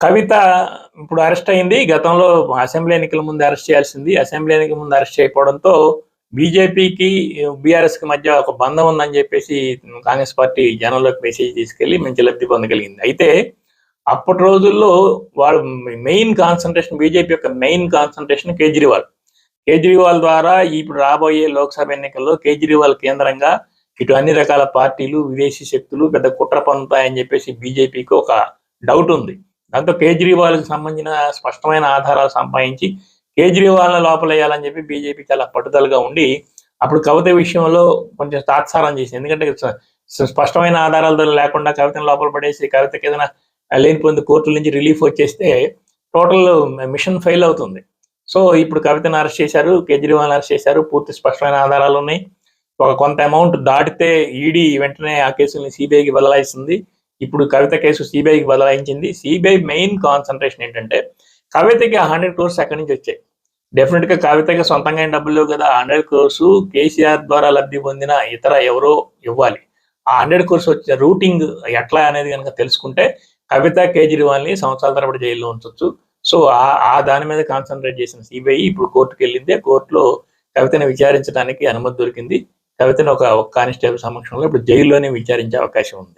కవిత ఇప్పుడు అరెస్ట్ అయింది. గతంలో అసెంబ్లీ ఎన్నికల ముందు అరెస్ట్ చేయాల్సింది. అసెంబ్లీ ఎన్నికల ముందు అరెస్ట్ చేయకపోవడంతో బీజేపీకి బీఆర్ఎస్కి మధ్య ఒక బంధం ఉందని చెప్పేసి కాంగ్రెస్ పార్టీ జనంలోకి మెసేజ్ తీసుకెళ్ళి మంచి లబ్ధి పొందగలిగింది. అయితే అప్పటి రోజుల్లో వాళ్ళు మెయిన్ కాన్సన్ట్రేషన్ బీజేపీ యొక్క మెయిన్ కాన్సన్ట్రేషన్ కేజ్రీవాల్. కేజ్రీవాల్ ద్వారా ఇప్పుడు రాబోయే లోక్సభ ఎన్నికల్లో కేజ్రీవాల్ కేంద్రంగా ఇటు అన్ని రకాల పార్టీలు విదేశీ శక్తులు పెద్ద కుట్ర పొందుతాయని చెప్పేసి బీజేపీకి ఒక డౌట్ ఉంది. దాంతో కేజ్రీవాల్కి సంబంధించిన స్పష్టమైన ఆధారాలు సంపాదించి కేజ్రీవాల్ని లోపలేయాలని చెప్పి బీజేపీ చాలా పట్టుదలగా ఉండి అప్పుడు కవిత విషయంలో కొంచెం తాత్సారం చేసింది. ఎందుకంటే స్పష్టమైన ఆధారాలతో లేకుండా కవితను లోపల పడేసి కవితకి ఏదైనా పొంది కోర్టుల నుంచి రిలీఫ్ వచ్చేస్తే టోటల్ మిషన్ ఫెయిల్ అవుతుంది. సో ఇప్పుడు కవితను అరెస్ట్ చేశారు కేజ్రీవాల్ అరెస్ట్ చేశారు పూర్తి స్పష్టమైన ఆధారాలు ఉన్నాయి. ఒక కొంత అమౌంట్ దాటితే ఈడీ వెంటనే ఆ కేసుల్ని సిబిఐకి వెళ్ళాల్సింది ఇప్పుడు కవిత కేసు సిబిఐకి బదలాయించింది. సిబిఐ మెయిన్ కాన్సన్ట్రేషన్ ఏంటంటే కవితకి ఆ హండ్రెడ్ క్రోర్స్ ఎక్కడి నుంచి వచ్చాయి? డెఫినెట్గా కవితకి సొంతంగా డబ్బులు కదా. హండ్రెడ్ క్రోర్స్ కేసీఆర్ ద్వారా లబ్ధి పొందిన ఇతర ఎవరో ఇవ్వాలి. ఆ హండ్రెడ్ క్రోర్స్ వచ్చిన రూటింగ్ ఎట్లా అనేది కనుక తెలుసుకుంటే కవిత కేజ్రీవాల్ని సంవత్సరాల తరబడి జైల్లో ఉంచవచ్చు సో ఆ ఆ దాని మీద కాన్సన్ట్రేట్ చేసిన సిబిఐ ఇప్పుడు కోర్టుకు వెళ్ళింది. కోర్టులో కవితను విచారించడానికి అనుమతి దొరికింది. కవితను ఒక కానిస్టేబుల్ సమక్షంలో ఇప్పుడు జైల్లోనే విచారించే అవకాశం ఉంది.